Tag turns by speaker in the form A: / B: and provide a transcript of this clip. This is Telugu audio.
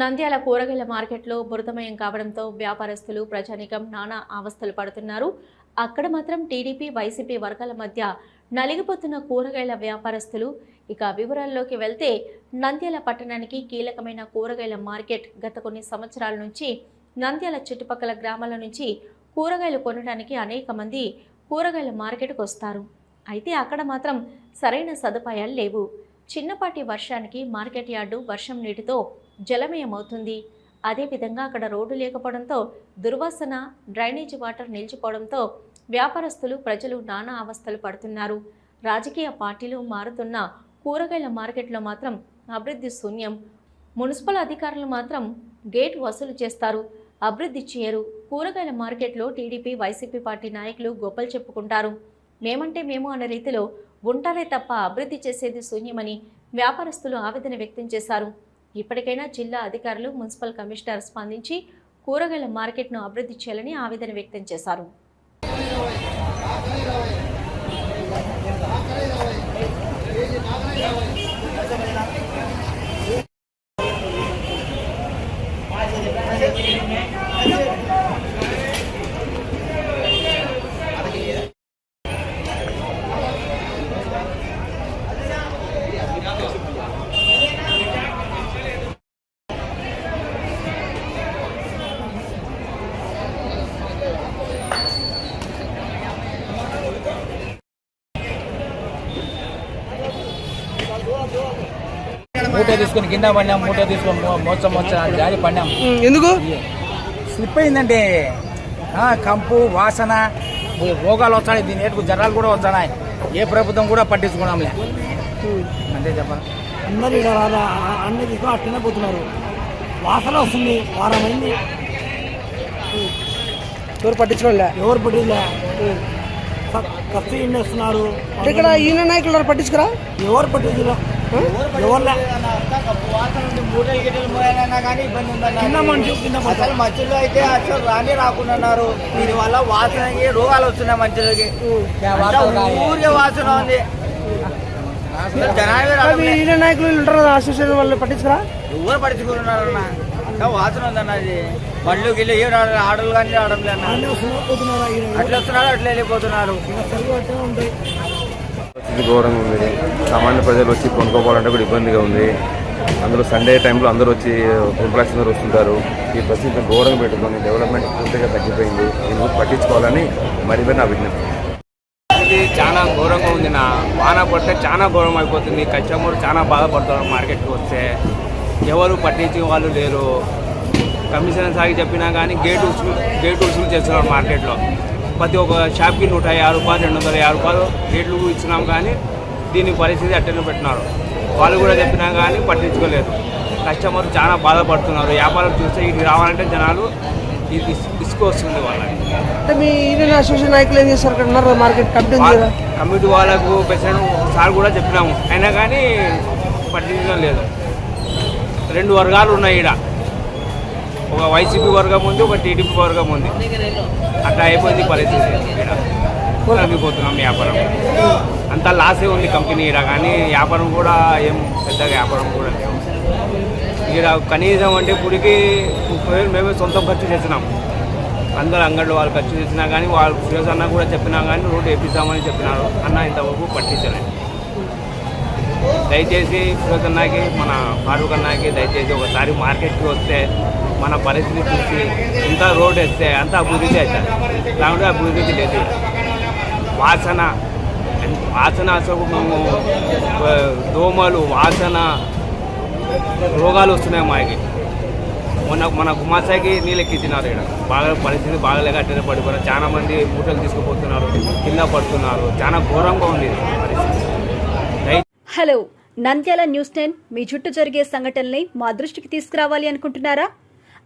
A: నంద్యాల కూరగాయల మార్కెట్లో బురదమయం కావడంతో వ్యాపారస్తులు ప్రజానికం నానా అవస్థలు పడుతున్నారు. అక్కడ మాత్రం టీడీపీ వైసీపీ వర్గాల మధ్య నలిగిపోతున్న కూరగాయల వ్యాపారస్తులు. ఇక వివరాల్లోకి వెళ్తే నంద్యాల పట్టణానికి కీలకమైన కూరగాయల మార్కెట్ గత కొన్ని సంవత్సరాల నుంచి నంద్యాల చుట్టుపక్కల గ్రామాల నుంచి కూరగాయలు కొనడానికి అనేక మంది కూరగాయల మార్కెట్కు వస్తారు. అయితే అక్కడ మాత్రం సరైన సదుపాయాలు లేవు. చిన్నపాటి వర్షానికి మార్కెట్ యార్డు వర్షం నీటితో జలమయమవుతుంది. అదేవిధంగా అక్కడ రోడ్డు లేకపోవడంతో దుర్వాసన డ్రైనేజీ వాటర్ నిలిచిపోవడంతో వ్యాపారస్తులు ప్రజలు నానా అవస్థలు పడుతున్నారు. రాజకీయ పార్టీలు మారుతున్న కూరగాయల మార్కెట్లో మాత్రం అభివృద్ధి శూన్యం. మున్సిపల్ అధికారులు మాత్రం గేట్ వసూలు చేస్తారు. అభివృద్ధి చేయరు. కూరగాయల మార్కెట్లో టీడీపీ వైసీపీ పార్టీ నాయకులు గొప్పలు చెప్పుకుంటారు. మేమంటే మేము అనే రీతిలో ఉంటారే తప్ప అభివృద్ధి చేసేది శూన్యమని వ్యాపారస్తులు ఆవేదన వ్యక్తం చేశారు. ఇప్పటికైనా జిల్లా అధికారులు మున్సిపల్ కమిషనర్ స్పందించి కూరగాయల మార్కెట్ను అభివృద్ధి చేయాలని ఆవేదన వ్యక్తం చేశారు.
B: మూట తీసుకొని కింద పడినాం మూట తీసుకొని మోసం మోసం జారి పడినాం.
C: ఎందుకు?
B: స్లిప్ అయిందంటే ఆ, కంపు వాసన రోగాలు వస్తాయి దీని ఏటుకు జ్వరాలు కూడా వస్తున్నాయి. ఏ ప్రభుత్వం కూడా పట్టించుకున్నాంలే. అంతే చెప్పాలి.
C: అందరు ఇక్కడ రాదా అన్ని తీసుకొని అట్లనే పోతున్నారు. వాసన వస్తుంది వారం అయింది.
D: ఎవరు పట్టించుకోలే?
C: ఎవరు పట్టిలే ఖర్చు ఏం చేస్తున్నారు
D: ఇక్కడ ఈయన నాయకులు పట్టించుకురా?
C: ఎవరు పట్టించలే
E: అసలు మనుషులు అయితే అసలు రాని రాకున్నారు దీని వల్ల వాసనకి రోగాలు వస్తున్నాయి అంతా ఊరికే వాసన ఉంది.
D: ఈయన నాయకులు ఉంటారు అసోసియేషన్ వాళ్ళు పట్టించుకురా?
E: ఎవరు పడుచుకుంటున్నారన్న అంతా వాసన ఉందన్న అది. బండ్లు గిల్లు ఏం ఆడలు కానీ రావడం లేదు
C: అన్నీ వస్తున్నారు పోతున్నారు ఈయన?
E: అట్లా వస్తున్నారు అట్లా వెళ్ళిపోతున్నారు.
F: పరిస్థితి ఘోరంగా ఉంది. సామాన్య ప్రజలు వచ్చి కొనుక్కోవాలంటే కూడా ఇబ్బందిగా ఉంది. అందులో సండే టైంలో అందరూ వచ్చి ఎంప్లాయీస్ అందరూ వస్తుంటారు. ఈ పరిస్థితి ఘోరంగా పెట్టుకొని డెవలప్మెంట్ పూర్తిగా తగ్గిపోయింది. దీన్ని పట్టించుకోవాలని మరి నా విజ్ఞప్తి.
G: ఇది చాలా ఘోరంగా ఉంది నా. వాన పడితే చాలా ఘోరం అయిపోతుంది. కస్టమర్ చాలా బాధపడుతున్నారు మార్కెట్కి వస్తే. ఎవరు పట్టించే వాళ్ళు లేరు. కమిషన్ సాగి చెప్పినా కానీ గేట్ ఉసులు గేట్ ఉసులు చేస్తున్నారు మార్కెట్లో. ప్రతి ఒక్క షాప్కి నూట యాభై రూపాయలు రెండు వందల యాభై రూపాయలు గేట్లు ఇచ్చినాం కానీ దీని పరిస్థితి అట్టనే పెట్టినారు. వాళ్ళు కూడా చెప్పినా కానీ పట్టించుకోలేదు. కస్టమర్ చాలా బాధపడుతున్నారు. వ్యాపారం చూస్తే ఇది రావాలంటే జనాలు ఇది ఇసుకు వస్తుంది వాళ్ళకి.
D: అంటే మీ అసోసియేషన్ నాయకులు ఏం చేస్తారు? అక్కడ ఉన్నారు కదా మార్కెట్ కమిటీ
G: కమిటీ వాళ్ళకు ప్రెసిడెంట్ సార్ కూడా చెప్పినాము. అయినా కానీ పట్టించడం లేదు రెండు వర్గాలు ఉన్నాయి ఈడ. ఒక వైసీపీ వర్గం ఉంది ఒక టీడీపీ వర్గం ఉంది. అట్లా అయిపోయింది పరిస్థితి. ఈడ వ్యాపారం. అంతా లాసే ఉంది కంపెనీ ఇక్కడ కానీ వ్యాపారం కూడా ఏం పెద్దగా వ్యాపారం కూడా లేవు. కనీసం అంటే గుడికి ముప్పై వేలు మేమే సొంతం ఖర్చు చేసినాం. అందరు అంగళ్ళు వాళ్ళు ఖర్చు చేసినా కానీ వాళ్ళు సురేష్ అన్న కూడా చెప్పినా కానీ రోడ్డు వేపిస్తామని చెప్పినారు. అన్న ఇంతవరకు పట్టించలేదు దయచేసి సురేష్ అన్నకి మన ఫారూక్ అన్నకి దయచేసి ఒకసారి మార్కెట్కి వస్తే మన పరిస్థితి చూసి ఇంత రోడ్ వేస్తే అంత అభివృద్ధి అవుతుంది దాంట్లో అభివృద్ధి లేదు. వాసన వాసన అసలు మేము దోమలు వాసన రోగాలు వస్తున్నాయి మాకి మొన్న మన గుమాసాకి నీళ్ళెక్కించినారు ఇక్కడ. బాగా పరిస్థితి బాగాలేక అట్టనే పడిపోయినారు. చాలా మంది మూటలు తీసుకుపోతున్నారు కింద పడుతున్నారు. చాలా ఘోరంగా ఉంది పరిస్థితి.
H: హలో నంద్యాల న్యూస్ టెన్ మీ చుట్టూ జరిగే సంఘటనల్ని మా దృష్టికి తీసుకురావాలి అనుకుంటున్నారా?